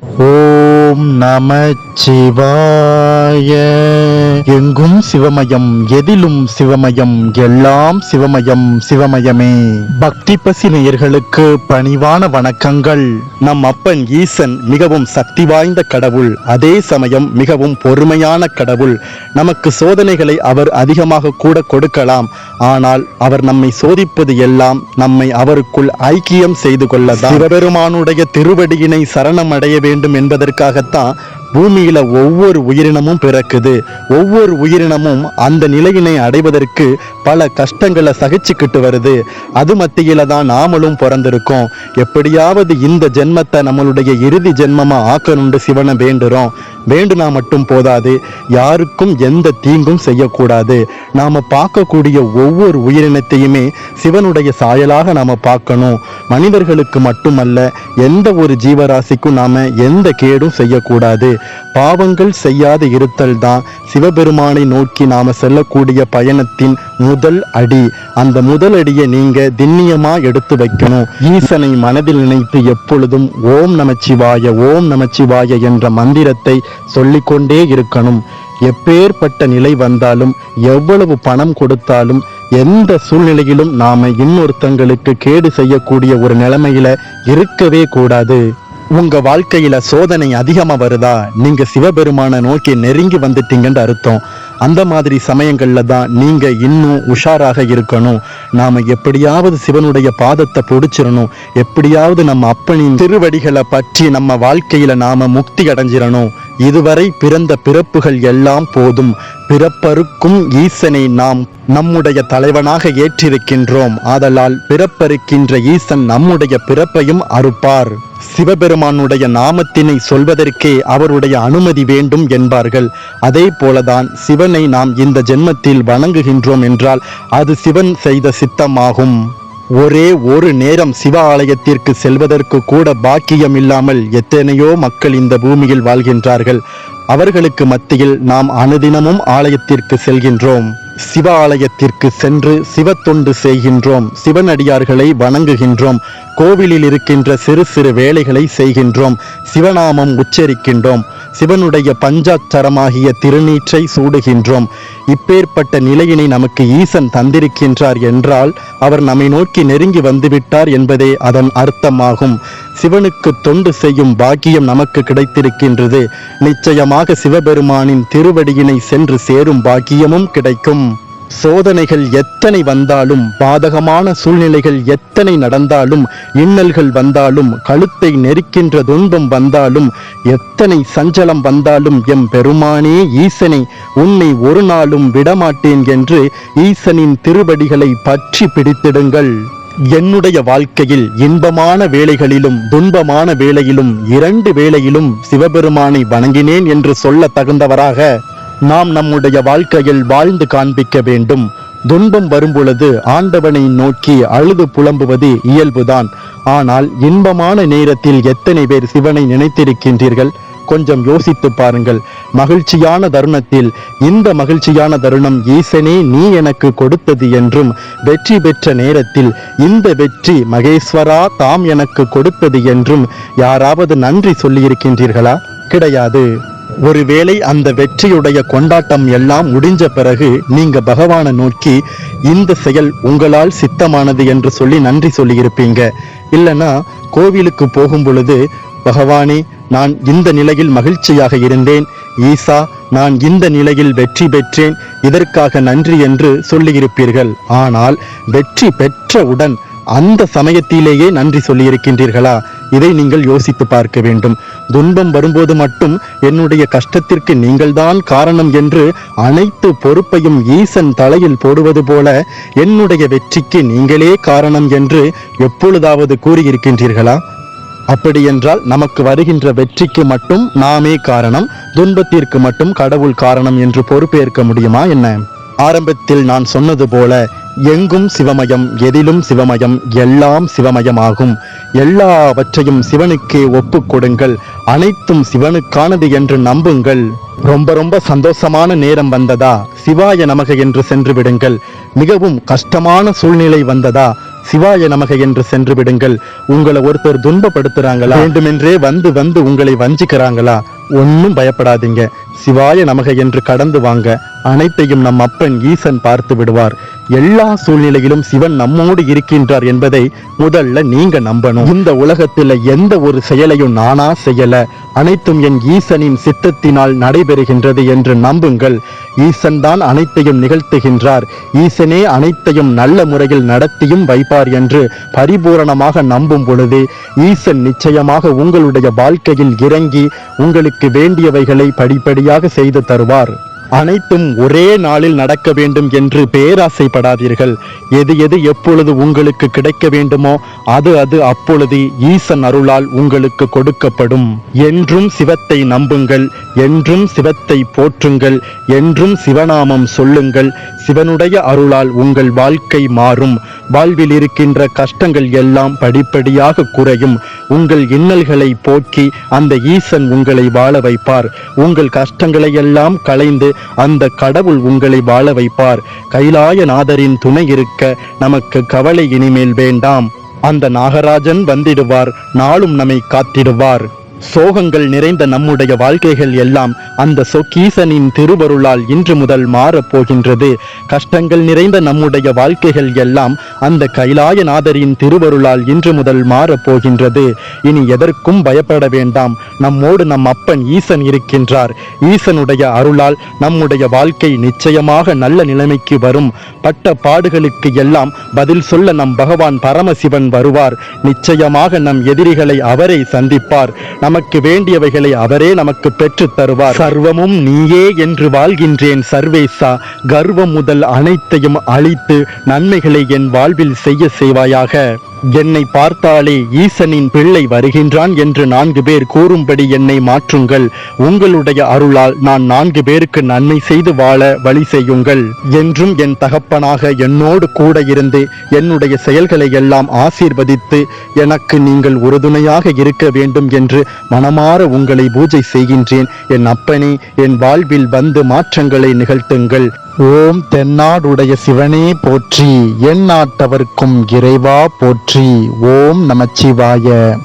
Oh. ஓம் நம சிவாய. எங்கும் சிவமயம் எதிலும் சிவமயம் எல்லாம் சிவமயம் சிவமயமே. பக்தி பசி நேயர்களுக்கு பணிவான வணக்கங்கள். நம் அப்பன் ஈசன் மிகவும் சக்தி வாய்ந்த கடவுள். அதே சமயம் மிகவும் பொறுமையான கடவுள். நமக்கு சோதனைகளை அவர் அதிகமாக கூட கொடுக்கலாம். ஆனால் அவர் நம்மை சோதிப்பது எல்லாம் நம்மை அவருக்குள் ஐக்கியம் செய்து கொள்ளதான். சிவபெருமானுடைய திருவடியினை சரணம் அடைய வேண்டும் என்பதற்காக ਤਾਂ பூமியில ஒவ்வொரு உயிரினமும் பிறக்குது. ஒவ்வொரு உயிரினமும் அந்த நிலையினை அடைவதற்கு பல கஷ்டங்களை சகிச்சுக்கிட்டு வருது. அது மத்தியில தான் நாமளும் பிறந்திருக்கோம். எப்படியாவது இந்த ஜென்மத்தை நம்மளுடைய இறுதி ஜென்மமா ஆக்கணும்னு சிவனை வேண்டுறோம். வேண்டுனா மட்டும் போதாது. யாருக்கும் எந்த தீங்கும் செய்யக்கூடாது. நாம பார்க்கக்கூடிய ஒவ்வொரு உயிரினத்தையுமே சிவனுடைய சாயலாக நாம பார்க்கணும். மனிதர்களுக்கு மட்டுமல்ல எந்த ஒரு ஜீவராசிக்கும் நாம எந்த கேடும் செய்யக்கூடாது. பாவங்கள் செய்யாது இருத்தல் தான் சிவபெருமானை நோக்கி நாம செல்லக்கூடிய பயணத்தின் முதல் அடி. அந்த முதல் அடியை நீங்க திண்ணியமா எடுத்து வைக்கணும். ஈசனை மனதில் நினைத்து எப்பொழுதும் ஓம் நமச்சிவாய ஓம் நமச்சிவாய என்ற மந்திரத்தை சொல்லிக்கொண்டே இருக்கணும். எப்பேற்பட்ட நிலை வந்தாலும் எவ்வளவு பணம் கொடுத்தாலும் எந்த சூழ்நிலையிலும் நாம இன்னொருத்தங்களுக்கு கேடு செய்யக்கூடிய ஒரு நிலைமையில இருக்கவே கூடாது. உங்க வாழ்க்கையில சோதனை அதிகமா வருதா? நீங்க சிவபெருமான நோக்கி நெருங்கி வந்துட்டீங்கன்னு அர்த்தம். அந்த மாதிரி சமயங்களில் தான் நீங்கள் இன்னும் உஷாராக இருக்கணும். நாம் எப்படியாவது சிவனுடைய பாதத்தை பிடிச்சிடணும். எப்படியாவது நம்ம அப்பனின் திருவடிகளை பற்றி நம்ம வாழ்க்கையில் நாம் முக்தி அடைஞ்சிடணும். இதுவரை பிறந்த பிறப்புகள் எல்லாம் போதும். பிறப்பருக்கும் ஈசனை நாம் நம்முடைய தலைவனாக ஏற்றிருக்கின்றோம். ஆதலால் பிறப்பருக்கின்ற ஈசன் நம்முடைய பிறப்பையும் அறுப்பார். சிவபெருமானுடைய நாமத்தினை சொல்வதற்கே அவருடைய அனுமதி வேண்டும் என்பார்கள். அதே போலதான் சிவனை நாம் இந்த ஜென்மத்தில் வணங்குகின்றோம் என்றால் அது சிவன் செய்த சித்தமாகும். ஒரே ஒரு நேரம் சிவ ஆலயத்திற்கு செல்வதற்கு கூட பாக்கியம் இல்லாமல் எத்தனையோ மக்கள் இந்த பூமியில் வாழ்கின்றார்கள். அவர்களுக்கு மத்தியில் நாம் அனுதினமும் ஆலயத்திற்கு செல்கின்றோம். சிவ ஆலயத்திற்கு சென்று சிவத்தொண்டு செய்கின்றோம். சிவனடியார்களை வணங்குகின்றோம். கோவிலில் இருக்கின்ற சிறு சிறு வேலைகளை செய்கின்றோம். சிவநாமம் உச்சரிக்கின்றோம். சிவனுடைய பஞ்சாட்சரமாகிய திருநீற்றை சூடுகின்றோம். இப்பேற்பட்ட நிலையினை நமக்கு ஈசன் தந்திருக்கின்றார் என்றால் அவர் நம்மை நோக்கி நெருங்கி வந்துவிட்டார் என்பதே அதன் அர்த்தமாகும். சிவனுக்கு தொண்டு செய்யும் பாக்கியம் நமக்கு கிடைத்திருக்கின்றது. நிச்சயமாக சிவபெருமானின் திருவடியினை சென்று சேரும் பாக்கியமும் கிடைக்கும். சோதனைகள் எத்தனை வந்தாலும் பாதகமான சூழ்நிலைகள் எத்தனை நடந்தாலும் இன்னல்கள் வந்தாலும் கழுத்தை நெருக்கின்ற துன்பம் வந்தாலும் எத்தனை சஞ்சலம் வந்தாலும் எம் பெருமானே ஈசனை உன்னை ஒரு நாளும் விடமாட்டேன் என்று ஈசனின் திருவடிகளை பற்றி பிடித்திடுங்கள். என்னுடைய வாழ்க்கையில் இன்பமான வேலைகளிலும் துன்பமான வேலையிலும் இரண்டு வேளையிலும் சிவபெருமானை வணங்கினேன் என்று சொல்ல தகுந்தவராக நாம் நம்முடைய வாழ்க்கையில் வாழ்ந்து காண்பிக்க வேண்டும். துன்பம் வரும்பொழுது ஆண்டவனை நோக்கி அழுது புலம்புவது இயல்புதான். ஆனால் இன்பமான நேரத்தில் எத்தனை பேர் சிவனை நினைத்திருக்கின்றீர்கள்? கொஞ்சம் யோசித்து பாருங்கள். மகிழ்ச்சியான தருணத்தில் இந்த மகிழ்ச்சியான தருணம் ஈசனே நீ எனக்கு கொடுத்தது என்றும் வெற்றி பெற்ற நேரத்தில் இந்த வெற்றி மகேஸ்வரா தாம் எனக்கு கொடுத்தது என்றும் யாராவது நன்றி சொல்லியிருக்கின்றீர்களா? கிடையாது. ஒருவேளை அந்த வெற்றியுடைய கொண்டாட்டம் எல்லாம் முடிஞ்ச பிறகு நீங்க பகவானை நோக்கி இந்த செயல் உங்களால் சித்தமானது என்று சொல்லி நன்றி சொல்லியிருப்பீங்க. இல்லைன்னா கோவிலுக்கு போகும் பொழுது பகவானே நான் இந்த நிலையில் மகிழ்ச்சியாக இருந்தேன். ஈசா நான் இந்த நிலையில் வெற்றி பெற்றேன். இதற்காக நன்றி என்று சொல்லியிருப்பீர்கள். ஆனால் வெற்றி பெற்றவுடன் அந்த சமயத்திலேயே நன்றி சொல்லியிருக்கின்றீர்களா? இதை நீங்கள் யோசித்து பார்க்க வேண்டும். துன்பம் வரும்போது மட்டும் என்னுடைய கஷ்டத்திற்கு நீங்கள்தான் காரணம் என்று அனைத்து பொறுப்பையும் ஈசன் தலையில் போடுவது போல என்னுடைய வெற்றிக்கு நீங்களே காரணம் என்று எப்பொழுதாவது கூறியிருக்கின்றீர்களா? அப்படியென்றால் நமக்கு வருகின்ற வெற்றிக்கு மட்டும் நாமே காரணம் துன்பத்திற்கு மட்டும் கடவுள் காரணம் என்று பொறுப்பேற்க முடியுமா என்ன? ஆரம்பத்தில் நான் சொன்னது போல எங்கும் சிவமயம் எதிலும் சிவமயம் எல்லாம் சிவமயமாகும். எல்லாவற்றையும் சிவனுக்கே ஒப்பு கொடுங்கள். அனைத்தும் சிவனுக்கானது என்று நம்புங்கள். ரொம்ப ரொம்ப சந்தோஷமான நேரம் வந்ததா? சிவாய நமக என்று சென்று விடுங்கள். மிகவும் கஷ்டமான சூழ்நிலை வந்ததா? சிவாய நமக என்று சென்று விடுங்கள். உங்களை ஒருத்தர் துன்பப்படுத்துறாங்களா? வேண்டுமென்றே வந்து வந்து உங்களை வஞ்சிக்கிறாங்களா? ஒன்னும் பயப்படாதீங்க. சிவாய நமக என்று கடந்து வாங்க அனைத்தையும் நம் அப்பன் ஈசன் பார்த்து விடுவார். எல்லா சூழ்நிலையிலும் சிவன் நம்மோடு இருக்கின்றார் என்பதை முதல்ல நீங்க நம்பணும். இந்த உலகத்தில் எந்த ஒரு செயலையும் நானா செய்யல. அனைத்தும் என் ஈசனின் சித்தத்தினால் நடைபெறுகின்றது என்று நம்புங்கள். ஈசன் தான் அனைத்தையும் நிகழ்த்துகின்றார். ஈசனே அனைத்தையும் நல்ல முறையில் நடத்தியும் வைப்பார் என்று பரிபூரணமாக நம்பும் பொழுது ஈசன் நிச்சயமாக உங்களுடைய வாழ்க்கையில் இறங்கி உங்களுக்கு வேண்டியவைகளை படிப்படியாக செய்து தருவார். அனைத்தும் ஒரே நாளில் நடக்க வேண்டும் என்று பேராசைப்படாதீர்கள். எது எது எப்பொழுது உங்களுக்கு கிடைக்க வேண்டுமோ அது அது அப்பொழுது ஈசன் அருளால் உங்களுக்கு கொடுக்கப்படும். என்றும் சிவத்தை நம்புங்கள் என்றும் சிவத்தை போற்றுங்கள் என்றும் சிவநாமம் சொல்லுங்கள் சிவனுடைய அருளால் உங்கள் வாழ்க்கை மாறும். வாழ்வில் இருக்கின்ற கஷ்டங்கள் எல்லாம் படிப்படியாக குறையும். உங்கள் இன்னல்களை போக்கி அந்த ஈசன் உங்களை வாழ வைப்பார். உங்கள் கஷ்டங்களை எல்லாம் களைந்து அந்த கடவுள் உங்களை வாழ வைப்பார். கைலாயநாதரின் துணை இருக்க நமக்கு கவலை இனிமேல் வேண்டாம். அந்த நாகராஜன் வந்திடுவார் நாளும் நம்மை காத்திடுவார். சோகங்கள் நிறைந்த நம்முடைய வாழ்க்கைகள் எல்லாம் அந்த சொக்கீசனின் திருவருளால் இன்று முதல் மாறப் போகின்றது. கஷ்டங்கள் நிறைந்த நம்முடைய வாழ்க்கைகள் எல்லாம் அந்த கைலாயநாதரின் திருவருளால் இன்று முதல் மாறப் போகின்றது. இனி எதற்கும் பயப்பட வேண்டாம். நம்மோடு நம் அப்பன் ஈசன் இருக்கின்றார். ஈசனுடைய அருளால் நம்முடைய வாழ்க்கை நிச்சயமாக நல்ல நிலைமைக்கு வரும். பட்ட பாடுகளுக்கு எல்லாம் பதில் சொல்ல நம் பகவான் பரமசிவன் வருவார். நிச்சயமாக நம் எதிரிகளை அவரே சந்திப்பார். நமக்கு வேண்டியவைகளை அவரே நமக்கு பெற்றுத் தருவார். சர்வமும் நீயே என்று வாழ்கின்றேன் சர்வேசா. கர்வம் முதல் அனைத்தையும் அழித்து நன்மைகளை என் வாழ்வில் செய்ய செய்வாயாக. என்னை பார்த்தாலே ஈசனின் பிள்ளை வருகின்றான் என்று நான்கு பேர் கூறும்படி என்னை மாற்றுங்கள். உங்களுடைய அருளால் நான் நான்கு பேருக்கு நன்மை செய்து வாழ வழி செய்யுங்கள். என்றும் என் தகப்பனாக என்னோடு கூட இருந்து என்னுடைய செயல்களை எல்லாம் ஆசீர்வதித்து எனக்கு நீங்கள் உறுதுணையாக இருக்க வேண்டும் என்று மனமாற உங்களை பூஜை செய்கின்றேன். என் அப்பனே என் வாழ்வில் வந்து மாற்றங்களை நிகழ்த்துங்கள். ஓம் தென்னாடுடைய சிவனே போற்றி என் நாட்டவர்க்கும் இறைவா போற்றி ஓம் நமச்சிவாய.